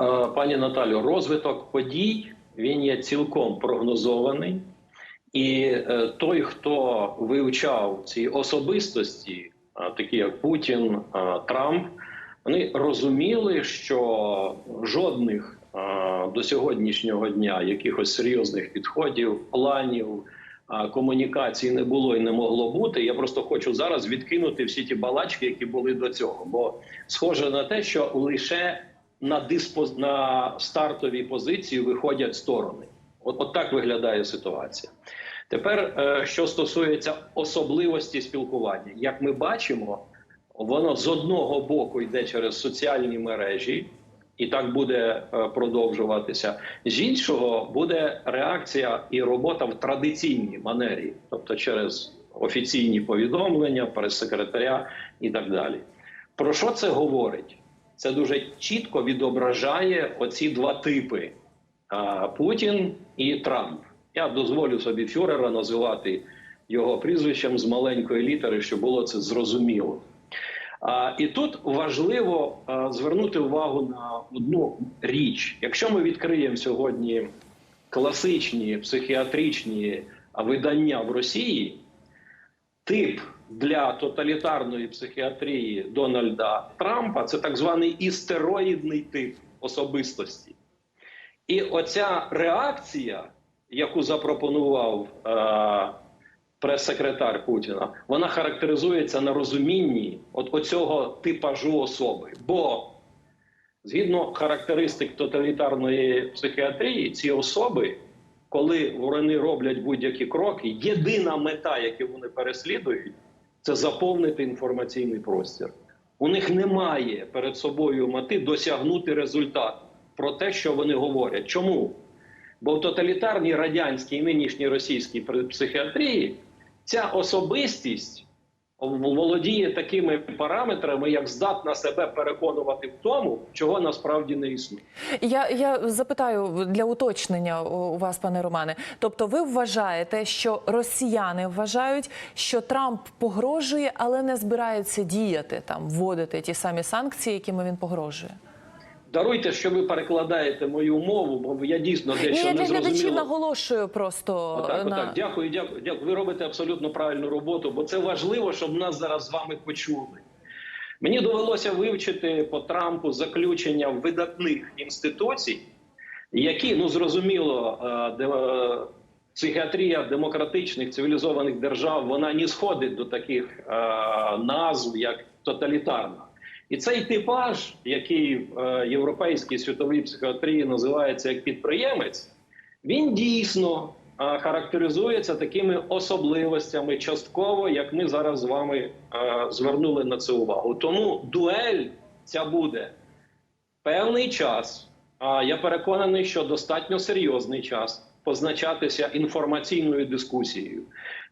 е, пані Наталю, розвиток подій він є цілком прогнозований. І е, той, хто вивчав ці особистості, е, такі як Путін, Трамп, вони розуміли, що жодних до сьогоднішнього дня якихось серйозних підходів, планів, комунікацій не було і не могло бути. Я просто хочу зараз відкинути всі ті балачки, які були до цього. Бо схоже на те, що лише на диспоз... на стартовій позиції виходять сторони. От, от так виглядає ситуація. Тепер, е, що стосується особливості спілкування, як ми бачимо, воно з одного боку йде через соціальні мережі, і так буде е, продовжуватися. З іншого буде реакція і робота в традиційній манері, тобто через офіційні повідомлення, прес-секретаря і так далі. Про що це говорить? Це дуже чітко відображає оці два типи: Путін і Трамп. Я дозволю собі фюрера називати його прізвищем з маленької літери, щоб було це зрозуміло. І тут важливо звернути увагу на одну річ. Якщо ми відкриємо сьогодні класичні психіатричні видання в Росії, тип для тоталітарної психіатрії Дональда Трампа це так званий істероїдний тип особистості. І оця реакція, яку запропонував е, прес-секретар Путіна, вона характеризується на розумінні от оцього типажу особи. Бо згідно характеристик тоталітарної психіатрії, ці особи, коли вони роблять будь-які кроки, єдина мета, яку вони переслідують, це заповнити інформаційний простір. У них немає перед собою мети досягнути результат про те, що вони говорять. Чому? Бо в тоталітарній радянській і нинішній російській психіатрії ця особистість володіє такими параметрами, як здатна себе переконувати в тому, чого насправді не існує. Я, я запитаю для уточнення у вас, пане Романе. Тобто, ви вважаєте, що росіяни вважають, що Трамп погрожує, але не збирається діяти там, вводити ті самі санкції, якими він погрожує? Даруйте, що ви перекладаєте мою мову, бо я дійсно дещо я не для глядачів зрозуміло. наголошую просто Отак, на отак. Дякую, дякую, дякую. Ви робите абсолютно правильну роботу, бо це важливо, щоб нас зараз з вами почули. Мені довелося вивчити по Трампу заключення видатних інституцій, які ну зрозуміло, е, де, е, психіатрія демократичних цивілізованих держав вона не сходить до таких е, назв, як тоталітарна. І цей типаж, який в е, європейській світовій психіатрії називається як підприємець, він дійсно е, характеризується такими особливостями, частково, як ми зараз з вами е, звернули на це увагу. Тому дуель ця буде певний час. А я переконаний, що достатньо серйозний час позначатися інформаційною дискусією.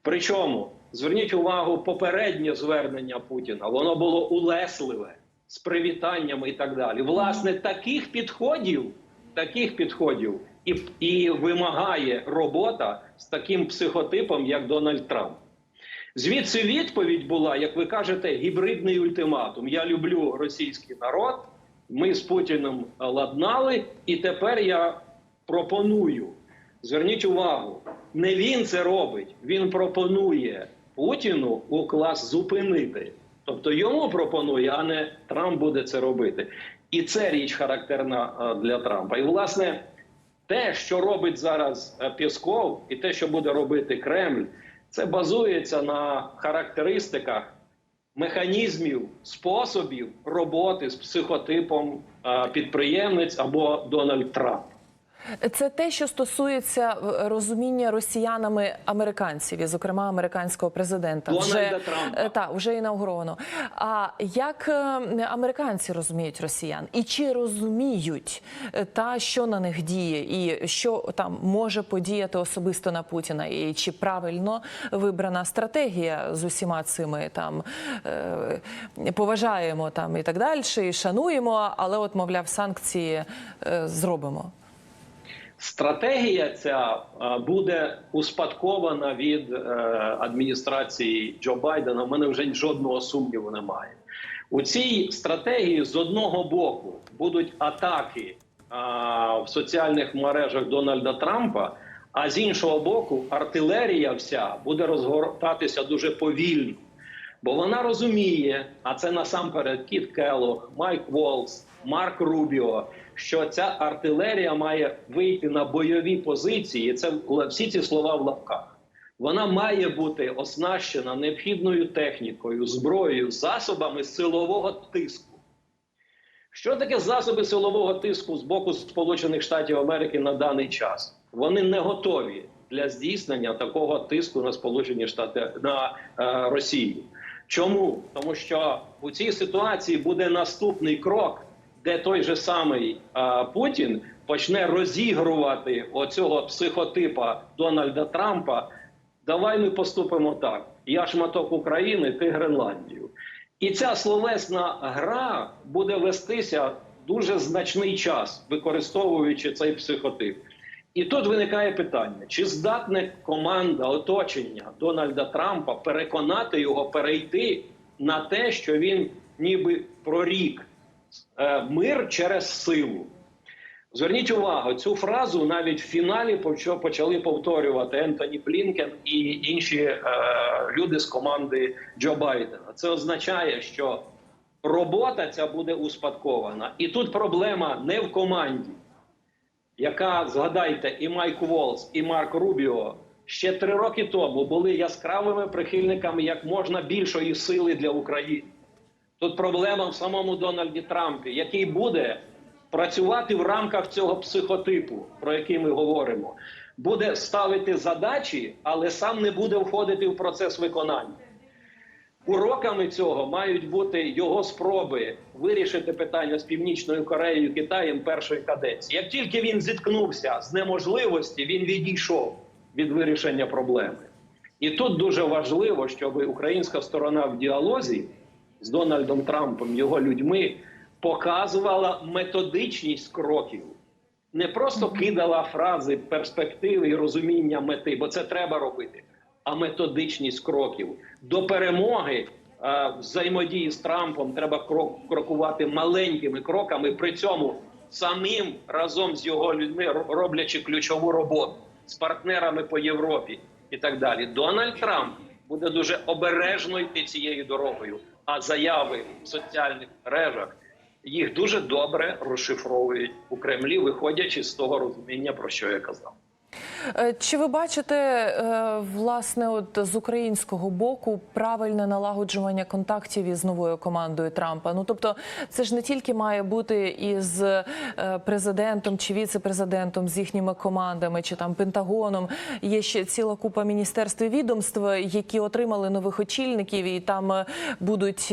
Причому зверніть увагу, попереднє звернення Путіна воно було улесливе з привітаннями і так далі. Власне, таких підходів, таких підходів і, і вимагає робота з таким психотипом, як Дональд Трамп. Звідси відповідь була, як ви кажете, гібридний ультиматум. Я люблю російський народ. Ми з Путіним ладнали, і тепер я пропоную. Зверніть увагу, не він це робить, він пропонує Путіну уклас зупинити. Тобто йому пропонує, а не Трамп буде це робити. І це річ характерна е, для Трампа. І власне те, що робить зараз е, Пєсков, і те, що буде робити Кремль, це базується на характеристиках механізмів, способів роботи з психотипом е, підприємець або Дональд Трамп. Це те, що стосується е, розуміння росіянами американців, і зокрема американського президента. Дональда Вже Трампа. е, та вже інаугуровано. А як е, американці розуміють росіян, і чи розуміють та що на них діє, і що там може подіяти особисто на Путіна, і чи правильно вибрана стратегія з усіма цими там поважаємо там і так далі, і шануємо, але от мовляв санкції зробимо. Стратегія ця е, буде успадкована від е, адміністрації Джо Байдена. У мене вже жодного сумніву немає. У цій стратегії з одного боку будуть атаки в соціальних мережах Дональда Трампа. А з іншого боку, артилерія вся буде розгортатися дуже повільно. Бо вона розуміє, а це насамперед Кіт Келлог, Майк Волс, Марк Рубіо, що ця артилерія має вийти на бойові позиції. Це всі ці слова в лапках. Вона має бути оснащена необхідною технікою, зброєю, засобами силового тиску. Що таке засоби силового тиску з боку Сполучених Штатів Америки на даний час? Вони не готові для здійснення такого тиску на Сполучені Штати на е, Росію. Чому? Тому що у цій ситуації буде наступний крок, де той же самий е, Путін почне розігрувати оцього психотипа Дональда Трампа. Давай ми поступимо так: я шматок України, ти Гренландію. І ця словесна гра буде вестися дуже значний час, використовуючи цей психотип. І тут виникає питання: чи здатне команда оточення Дональда Трампа переконати його перейти на те, що він ніби прорік мир через силу? Зверніть увагу, цю фразу навіть в фіналі почали повторювати Ентоні Блінкен і інші е, люди з команди Джо Байдена. Це означає, що робота ця буде успадкована. І тут проблема не в команді, яка згадайте, і Майк Волс, і Марк Рубіо ще три роки тому були яскравими прихильниками як можна більшої сили для України. Тут проблема в самому Дональді Трампі, який буде працювати в рамках цього психотипу, про який ми говоримо, буде ставити задачі, але сам не буде входити в процес виконання. Уроками цього мають бути його спроби вирішити питання з Північною Кореєю Китаєм першої каденції. Як тільки він зіткнувся з неможливості, він відійшов від вирішення проблеми. І тут дуже важливо, щоб українська сторона в діалозі з Дональдом Трампом, його людьми, показувала методичність кроків, не просто кидала фрази перспективи і розуміння мети, бо це треба робити, а методичність кроків до перемоги. е, Взаємодії з Трампом треба крок- крокувати маленькими кроками, при цьому самим разом з його людьми роблячи ключову роботу з партнерами по Європі і так далі. Дональд Трамп буде дуже обережно йти цією дорогою. А заяви в соціальних мережах їх дуже добре розшифровують у Кремлі, виходячи з того розуміння, про що я казав. Е, Чи ви бачите е, власне, от з українського боку правильне налагоджування контактів із новою командою Трампа? Ну тобто, це ж не тільки має бути із е, президентом чи віце-президентом з їхніми командами, чи там Пентагоном. Є ще ціла купа міністерств і відомств, які отримали нових очільників, і там будуть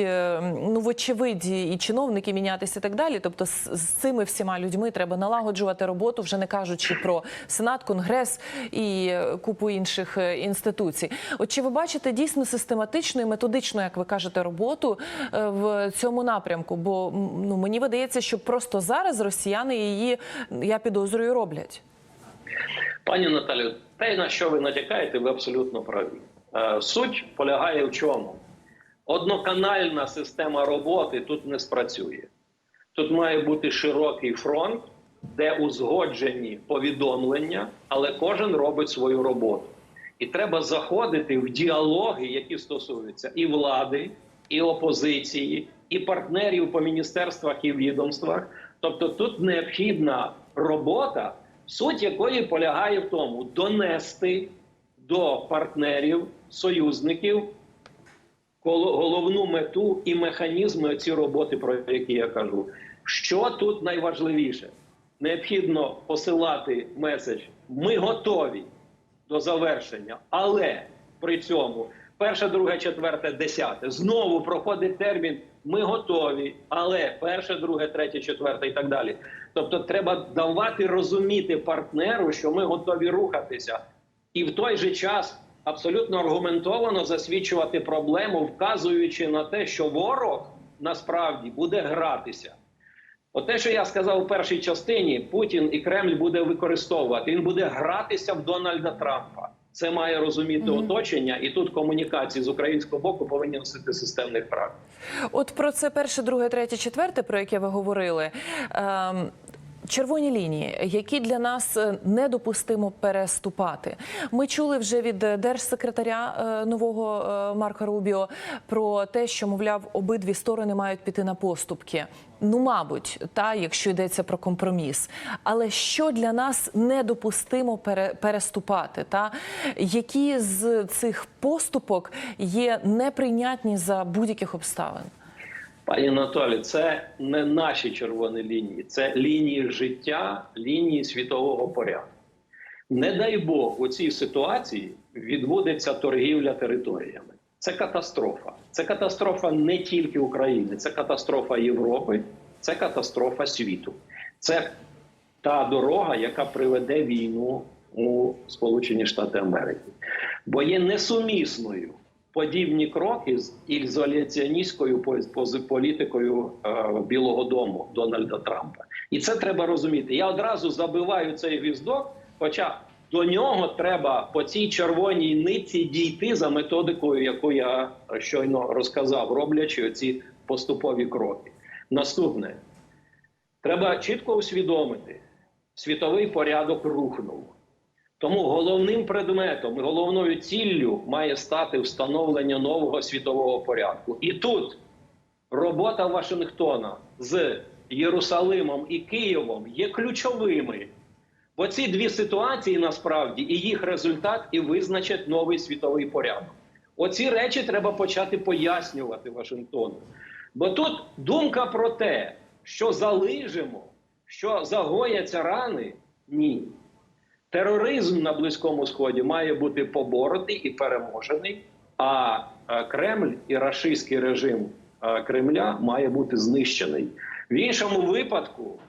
ну вочевидь і чиновники мінятися і так далі. Тобто, з, з цими всіма людьми треба налагоджувати роботу, вже не кажучи про сенат, конгрес і е, купу інших е, інституцій. От чи ви бачите дійсно систематичну і методичну, як ви кажете, роботу е, в цьому напрямку? Бо ну мені видається, що просто зараз росіяни її я підозрюю роблять. Пані Наталю, те, на що ви натякаєте, ви абсолютно праві. Суть полягає в чому? Одноканальна система роботи тут не спрацює. Тут має бути широкий фронт, де узгоджені повідомлення, але кожен робить свою роботу. І треба заходити в діалоги, які стосуються і влади, і опозиції, і партнерів по міністерствах і відомствах. Тобто тут необхідна робота, суть якої полягає в тому, донести до партнерів, союзників головну мету і механізми ці роботи, про які я кажу. Що тут найважливіше? Необхідно посилати меседж: ми готові до завершення, але при цьому перше, друге, четверте, десяте знову проходить термін. Ми готові, але перше, друге, третє, четверте і так далі. Тобто, треба давати розуміти партнеру, що ми готові рухатися, і в той же час абсолютно аргументовано засвідчувати проблему, вказуючи на те, що ворог насправді буде гратися. От те, що я сказав у першій частині, Путін і Кремль буде використовувати. Він буде гратися в Дональда Трампа. Це має розуміти оточення, і тут комунікації з українського боку повинні носити системний характер. От про це перше, друге, третє, четверте, про яке ви говорили. Ем, Червоні лінії, які для нас е, недопустимо переступати. Ми чули вже від е, держсекретаря е, нового Марка Рубіо про те, що мовляв обидві сторони мають піти на поступки. Ну, мабуть, та якщо йдеться про компроміс. Але що для нас недопустимо пере- переступати? Та які з цих поступок є неприйнятні за будь-яких обставин? Пані Анатолі, це не наші червоні лінії, це лінії життя, лінії світового порядку. Не дай Бог у цій ситуації відбудеться торгівля територіями. Це катастрофа. Це катастрофа не тільки України, це катастрофа Європи, це катастрофа світу. Це та дорога, яка приведе війну у Сполучені Штати Америки. Бо є несумісною подібні кроки з ізоляціоністською політикою е, Білого Дому Дональда Трампа. І це треба розуміти. Я одразу забиваю цей гвіздок, хоча до нього треба по цій червоній нитці дійти за методикою, яку я щойно розказав, роблячи оці поступові кроки. Наступне треба чітко усвідомити, світовий порядок рухнув. Тому головним предметом головною ціллю має стати встановлення нового світового порядку. І тут робота Вашингтона з Єрусалимом і Києвом є ключовими. Бо ці дві ситуації насправді і їх результат і визначать новий світовий порядок. Оці речі треба почати пояснювати Вашингтону. Бо тут думка про те, що залижемо, що загояться рани, ні. Тероризм на Близькому Сході має бути поборотий і переможений, а е, Кремль і рашистський режим е, Кремля має бути знищений. В іншому випадку,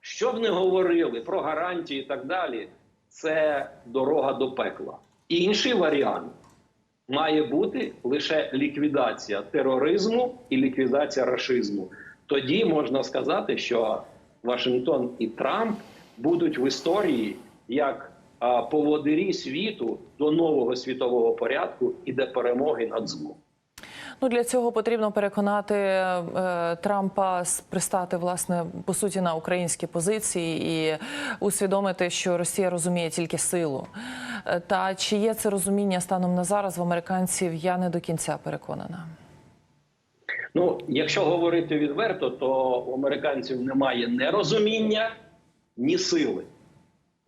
що б не говорили про гарантії і так далі, це дорога до пекла. Інший варіант має бути лише ліквідація тероризму і ліквідація рашизму. Тоді можна сказати, що Вашингтон і Трамп будуть в історії як поводирі світу до нового світового порядку і до перемоги над злом. Ну для цього потрібно переконати е, Трампа пристати власне по суті на українські позиції і усвідомити, що Росія розуміє тільки силу. Е, Та чи є це розуміння станом на зараз в американців? Я не до кінця переконана. Ну, якщо говорити відверто, то у американців немає ні розуміння, ні сили.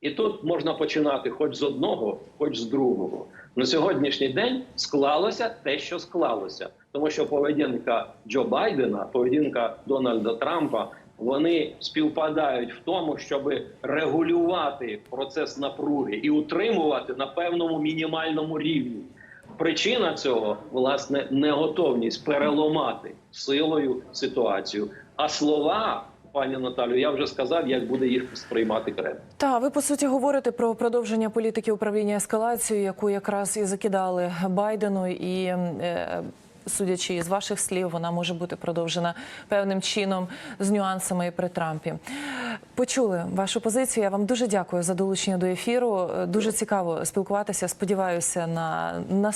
І тут можна починати хоч з одного, хоч з другого. На сьогоднішній день склалося те, що склалося, тому що поведінка Джо Байдена, поведінка Дональда Трампа, вони співпадають в тому, щоб регулювати процес напруги і утримувати на певному мінімальному рівні. Причина цього власне неготовність переламати силою ситуацію. А слова, пані Наталю, я вже сказав, як буде їх сприймати Кремль. Та ви по суті говорите про продовження політики управління ескалацією, яку якраз і закидали Байдену, і е, судячи із ваших слів, вона може бути продовжена певним чином з нюансами при Трампі. Почули вашу позицію. Я вам дуже дякую за долучення до ефіру. Дуже цікаво спілкуватися. Сподіваюся на наступні